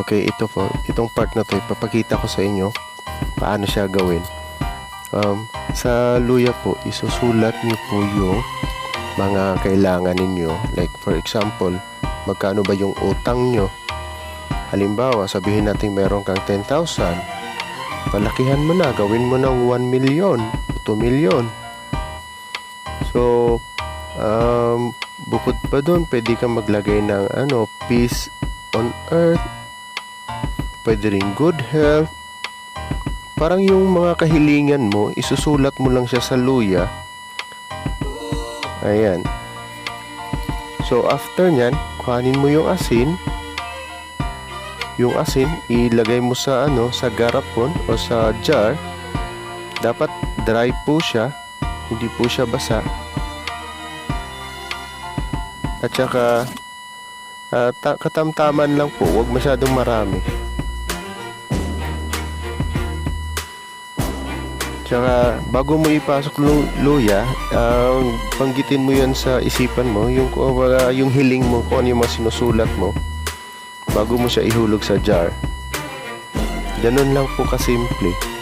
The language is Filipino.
Okay, ito po, itong part na to, ipapakita ko sa inyo paano siya gawin. Um, sa luya po, isusulat niyo po yung mga kailangan ninyo. Like for example, magkano ba yung utang nyo? Halimbawa, sabihin natin meron kang 10,000. Palakihan mo na, gawin mo ng 1 million, 2 million. So, um, bukod pa doon, pwede kang maglagay ng ano, peace on earth, pwede rin good health. Parang yung mga kahilingan mo, isusulat mo lang siya sa luya. Ayan. So, after nyan, kuhanin mo yung asin. Yung asin, ilagay mo sa ano, sa garapon o sa jar. Dapat dry po siya, hindi po siya basa. At saka, ta- katamtaman lang po, huwag masyadong marami. Tsaka, bago mo ipasok lu- luya, ang panggitin mo yan sa isipan mo, yung, uh, yung hiling mo, kung ano yung mga sinusulat mo, bago mo siya ihulog sa jar. Ganun lang po kasimple.